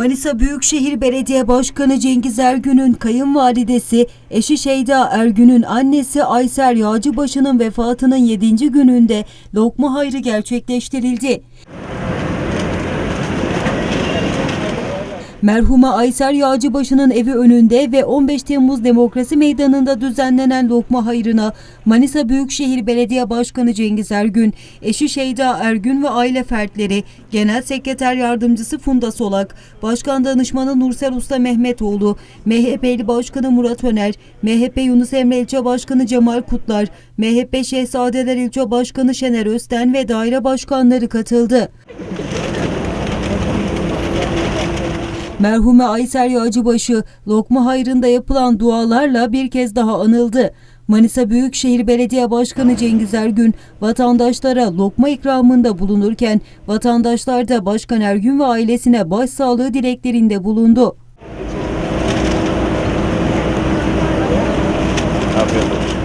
Manisa Büyükşehir Belediye Başkanı Cengiz Ergün'ün kayınvalidesi, eşi Şeyda Ergün'ün annesi Ayser Yağcıbaşı'nın vefatının 7. gününde lokma hayrı gerçekleştirildi. Merhuma Ayser Yağcıbaşı'nın evi önünde ve 15 Temmuz Demokrasi Meydanı'nda düzenlenen lokma hayrına Manisa Büyükşehir Belediye Başkanı Cengiz Ergün, eşi Şeyda Ergün ve aile fertleri, Genel Sekreter Yardımcısı Funda Solak, Başkan Danışmanı Nursel Usta Mehmetoğlu, MHP'li Başkanı Murat Öner, MHP Yunus Emre İlçe Başkanı Cemal Kutlar, MHP Şehzadeler İlçe Başkanı Şener Östen ve daire başkanları katıldı. Merhume Ayser Yağcıbaşı, lokma hayrında yapılan dualarla bir kez daha anıldı. Manisa Büyükşehir Belediye Başkanı Cengiz Ergün, vatandaşlara lokma ikramında bulunurken, vatandaşlar da Başkan Ergün ve ailesine başsağlığı dileklerinde bulundu. Afiyet olsun.